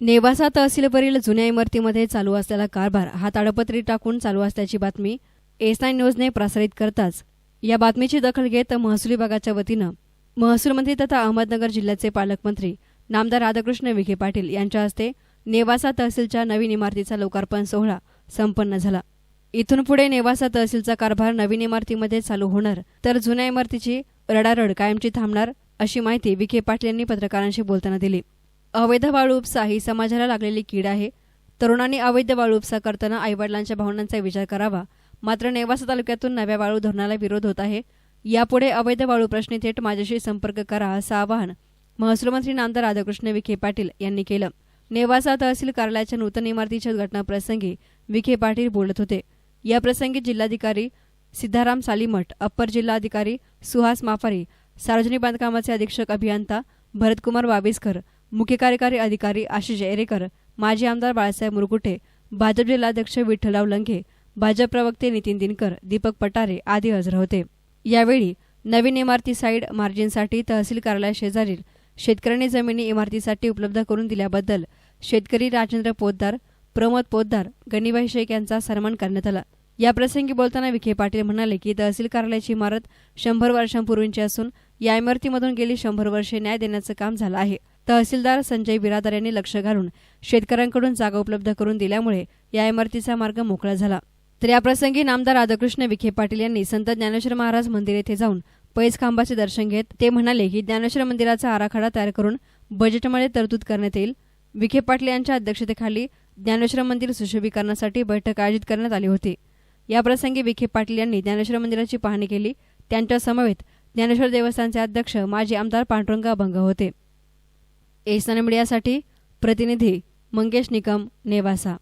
नेवासा तहसीलवरील जुन्या इमारतीमध्ये चालू असलेला कारभार हा ताडपत्री टाकून चालू असल्याची बातमी एस नाईन न्यूजने प्रसारित करताच. या बातमीची दखल घेत महसूल विभागाच्या वतीनं महसूल मंत्री तथा अहमदनगर जिल्ह्याचे पालकमंत्री नामदार राधाकृष्ण विखे पाटील यांच्या हस्ते नेवासा तहसीलच्या नवीन इमारतीचा लोकार्पण सोहळा संपन्न झाला. इथून पुढे नेवासा तहसीलचा कारभार नवीन इमारतीमध्ये चालू होणार तर जुन्या इमारतीची रडारड कायमची थांबणार अशी माहिती विखे पाटील यांनी पत्रकारांशी बोलताना दिली. अवैध वाळू उपसा ही समाजाला लागलेली कीड आहे. तरुणांनी अवैध वाळू उपसा करताना आईवडिलांच्या भावनांचा विचार करावा. मात्र नेवासा तालुक्यातून नव्या वाळू धोरणाला विरोध होत आहे. यापुढे अवैध वाळू प्रश्नी थेट माझ्याशी संपर्क करा असं आवाहन महसूल मंत्री नामदार राधाकृष्ण विखे पाटील यांनी केलं. नेवासा तहसील कार्यालयाच्या नूतन इमारतीच्या उद्घाटनाप्रसंगी विखे पाटील बोलत होते. याप्रसंगी जिल्हाधिकारी सिद्धाराम सालीमठ अप्पर जिल्हाधिकारी सुहास माफारी सार्वजनिक बांधकामाचे अधीक्षक अभियंता भरतकुमार वाबेसकर मुख्य कार्यकारी अधिकारी आशिष एरेकर माजी आमदार बाळासाहेब मुरकुटे भाजप जिल्हाध्यक्ष विठ्ठलराव लंघे भाजप प्रवक्ते नितीन दिनकर दीपक पटारे आदी हजर होते. यावेळी नवीन इमारती साईड मार्जिनसाठी तहसील कार्यालयाशेजारील शेतकऱ्यांनी जमिनी इमारतीसाठी उपलब्ध करून दिल्याबद्दल शेतकरी राजेंद्र पोतदार प्रमोद पोतदार गणिबाई शेख यांचा सन्मान करण्यात आला. याप्रसंगी बोलताना विखे पाटील म्हणाले की तहसील कार्यालयाची इमारत शंभर वर्षांपूर्वींची असून या इमारतीमधून गेली शंभर वर्षे न्याय देण्याचं काम झालं आहे. तहसीलदार संजय बिरादार यांनी लक्ष घालून शेतकऱ्यांकडून जागा उपलब्ध करून दिल्यामुळे या इमारतीचा मार्ग मोकळा झाला. तर याप्रसंगी नामदार राधाकृष्ण विखे पाटील यांनी संत ज्ञानेश्वर महाराज मंदिर येथे जाऊन पैस खांबाचे दर्शन घेत ते म्हणाले की ज्ञानेश्वर मंदिराचा आराखडा तयार करून बजेटमध्ये तरतूद करण्यात येईल. विखे पाटील यांच्या अध्यक्षतेखाली ज्ञानेश्वर मंदिर सुशोभीकरणासाठी बैठक आयोजित करण्यात आली होती. याप्रसंगी विखे पाटील यांनी ज्ञानेश्वर मंदिराची पाहणी केली. त्यांच्या समवेत ज्ञानेश्वर देवस्थानचे अध्यक्ष माजी आमदार पांडुरंग अभंग होते. एसनान मीडियासाठी प्रतिनिधी मंगेश निकम नेवासा.